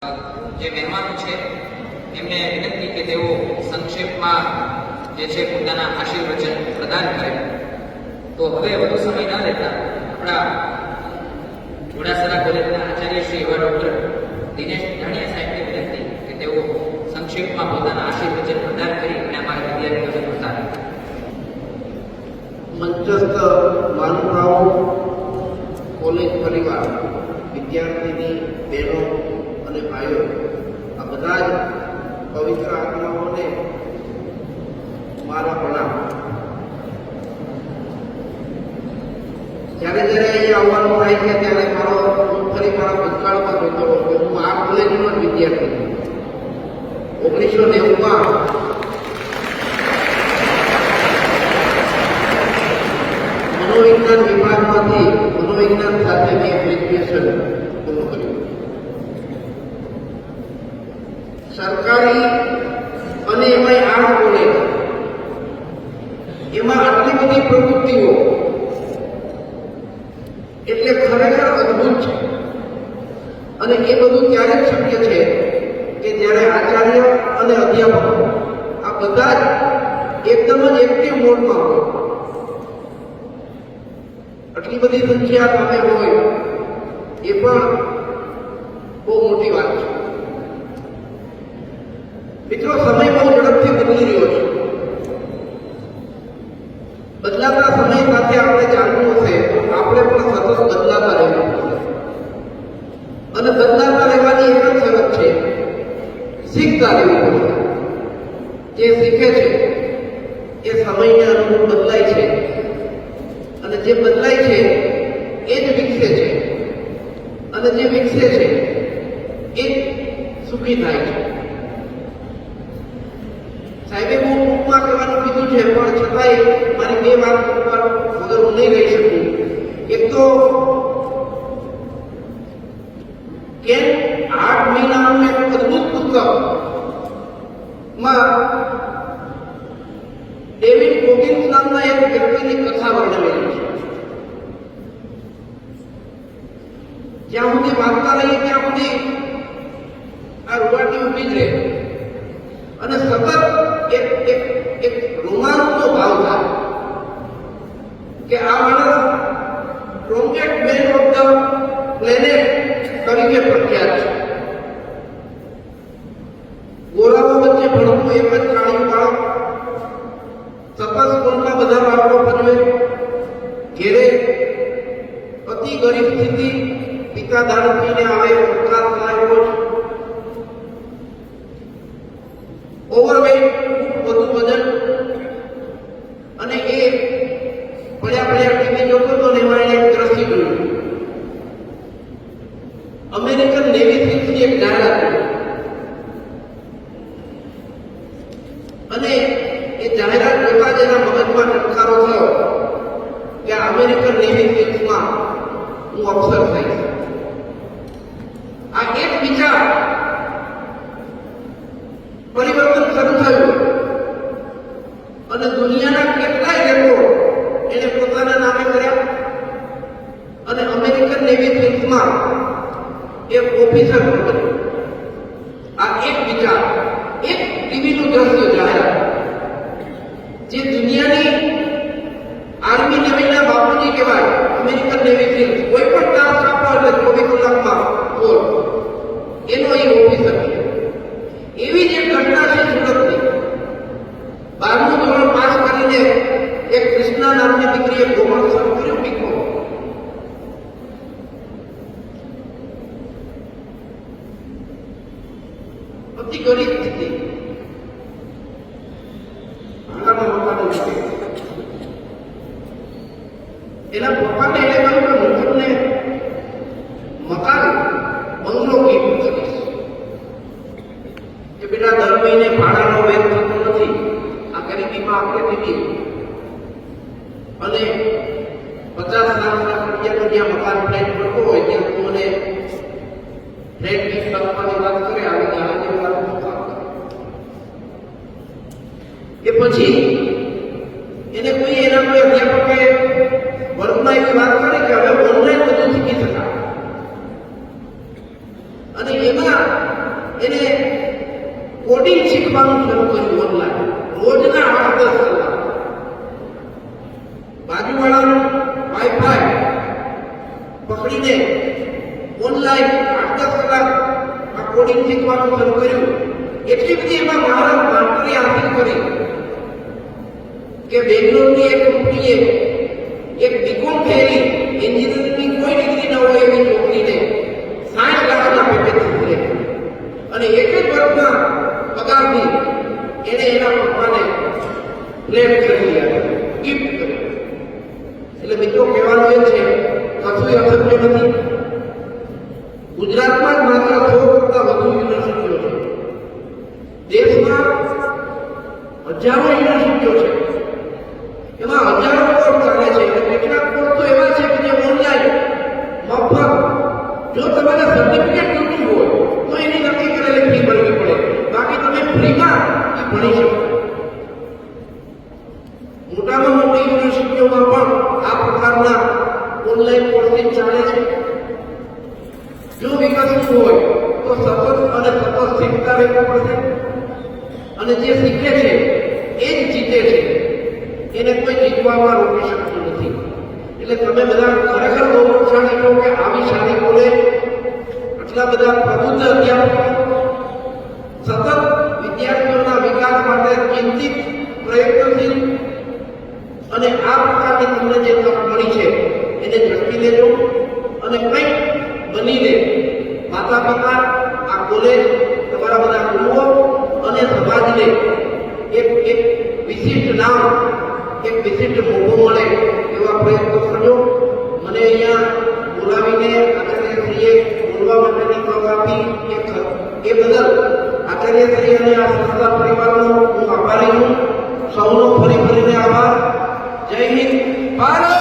જે મહેમાનો છે, એમને વિનંતી કે તેઓ સંક્ષેપમાં જે છે પોતાના આશીર્વચન પ્રદાન કરે. તો હવે વધુ સમય ન લેતા આપણા જોડાસરા કોલેજના આચાર્ય શ્રી એવા ડોક્ટર દિનેશ ધાણિયા સાહેબને વિનંતી કે તેઓ સંક્ષેપમાં પોતાના આશીર્વચન પ્રદાન કરી અને અમારા વિદ્યાર્થીઓને પ્રોત્સાહન મંચસ્થ મહાનુભાવો, કોલેજ પરિવાર, વિદ્યાર્થીની બહેનો અને ભાઈઓ, આ બધા જ પવિત્ર આત્માઓને મારા પ્રણામ. જ્યારે જ્યારે અહીંયા આવવાનું થાય છે, ત્યારે મારો હું ફરી મારા ભૂતકાળમાં જોતો કે હું આ કોલેજનો જ વિદ્યાર્થી ઓગણીસો નેવુંમાં મનોવિજ્ઞાન વિભાગમાંથી મનોવિજ્ઞાન સાથે મેં ગ્રેજ્યુએશન પૂરું કર્યું. સરકારી અને એમાંય આર્ટ કોલેજ એમાં આટલી બધી પ્રવૃત્તિઓ એટલે ખરેખર અદ્ભુત છે. અને એ બધું ત્યારે જ શક્ય છે કે જ્યારે આચાર્ય અને અધ્યાપકો આ બધા જ એકદમ જ એક્ટિવ મોડમાં હોય. આટલી બધી સંખ્યા સામે હોય, એ પણ બહુ મોટી વાત છે. મિત્રો, સમય બહુ ઝડપથી બદલી રહ્યો છે. બદલાતા સમય સાથે આપણે ચાલવું હશે તો આપણે પણ સતત બદલાતા રહેવું અને બદલાતા રહેવાની એક જ શરત છે, શીખતા રહેવું જે શીખે છે, એ સમયને અનુરૂપ બદલાય છે. અને જે બદલાય છે, એ જ વિકસે છે. અને જે વિકસે છે, એ સુખી થાય છે. સાહેબે બહુ ટૂંકમાં કહેવાનું કીધું છે, પણ છતાંય મારી બે વાત ઉપર વગર હું નહીં રહી શકું. એક તો કેમ આઠ મહિનાનું એક અદભુત પુસ્તકમાં ડેવિડ કોકિન્સ નામના એક વ્યક્તિની કથા વર્ણવેલી છે. જ્યાં સુધી વાંચતા રહીએ, ત્યાં સુધી આ રૂવાટી ઊભી જ રહે. અને સતત એક એક એક રોમાંચનો ભાવ થાય કે આ માણસ strongest man of the planet તરીકે પ્રખ્યાત છે ગોરાઓ વચ્ચે ભણતું એક જ કાળિયું બાળક સતત સ્કૂલમાં બધા બાળકો ભજવે ઘેરે અતિ ગરીબ સ્થિતિ પિતા દારૂ પીને આવે ઉપકાર થાય રોજ ઓવરવેટ વધુ વજન અને એ પડ્યા પડ્યા ટીવી જોતો હતો ને એમાં એને એક દ્રશ્ય જોયું. અમેરિકન નેવી સીલ્સની એક જાહેરાત હતી. અને એ જાહેરાત જોતા જ એના મગજમાં ટટકારો થયો કે આ અમેરિકન નેવી સીલ્સમાં હું અફસર થઈશ આ એક વિચાર પરિવર્તન શરૂ થયું અને દુનિયાના કેટલાય લોકો એને પોતાના નામે કર્યા અને અમેરિકન નેવી ફિલ્સમાં એક ઓફિસર બન્યો. આ એક વિચાર, એક ટીવીનું દ્રશ્ય જાહેર. જે દુનિયાની આર્મી નેવીના બાપુજી કહેવાય, અમેરિકન નેવી ફિલ્સ કોઈ બોલ. એનો એ ઓફિસર એવી જ એક ઘટના છે સુરતની, બારમું ધોરણ પાસ કરીને એક કૃષ્ણા નામની દીકરીએ ગોમણ શરૂ કર્યું ટીકો. અતિ ગરીબ સ્થિતિ એના પપ્પાને એને કહ્યું કે હું અને પચાસ મળતો હોય, ત્યાં પછી એને કોઈ એના કોઈ અધ્યાપકે વર્ગમાં વાત કરી કે હવે ઓનલાઈન બધું શીખી શકાય. અને એમાં એને કોડિંગ શીખવાનું શરૂ કર્યું ઓનલાઈન રોજના આઠ બાજુવાળાનું વાઈફાઈ પકડીને ઓનલાઈન આઠ દસ કલાક આ કોડિંગ શીખવાનું શરૂ કર્યું. એટલી બધી એમાં મારા માસ્ટરી હાંસિલ કરી કે બેંગ્લોરની એક કંપનીએ એક બીકોમ થયેલી એન્જિનિયરિંગની કોઈ ડિગ્રી ન હોય એવી છોકરીને સાઠ લાખના પેકેજ અને એક જ વર્ષના પગારની એને એના કરી કરી એટલે મિત્રો, કહેવાનું એ છે કશું અસત્ય નથી. ગુજરાતમાં જ માત્ર સો કરતા વધુ યુનિવર્સિટીઓ છે. દેશમાં હજારો યુનિવર્સિટીઓ છે. એમાં હજારો કોર્સ ચાલે છે. અને કેટલાક કોર્સ તો એવા છે કે જે ઓનલાઈન મફત, જો તમારે સર્ટિફિકેટ જોતું હોય, તો એની નક્કી કરેલી ફી ભરવી પડે. બાકી તમે ફ્રીમાં ભણી શકો. ચાલે છે? જો વિકસવું હોય, તો સતત અને સતત શીખતા પડશે. અને જે શીખે છે, એ જ જીતે છે. એને કોઈ જીતવામાં રોકી શકતું નથી. એટલે તમે બધા ખરેખર ગૌરવશાળી છો કે આવી શાળી કોલેજ આટલા બધા પ્રબુદ્ધ અધ્યાપકો, સતત વિદ્યાર્થીઓના વિકાસ માટે ચિંતિત, પ્રયત્નશીલ અને આ પ્રકારની તમને જે કરી દેજો અને કંઈક બનીને માતા પિતા આ કોલેજ તમારા બધા ગુરુઓ અને સમાજને એક એક વિશિષ્ટ નામ એક વિશિષ્ટ મોભો મળે એવા પ્રયત્નો કરજો મને અહીંયા બોલાવીને આચાર્યશ્રીએ બોલવા માટેની તક આપી એ બદલ આચાર્યશ્રી અને આ સંસ્થા પરિવારનો હું આભારી છું સૌનો ફરી ફરીને આભાર જય હિન્દ ભારત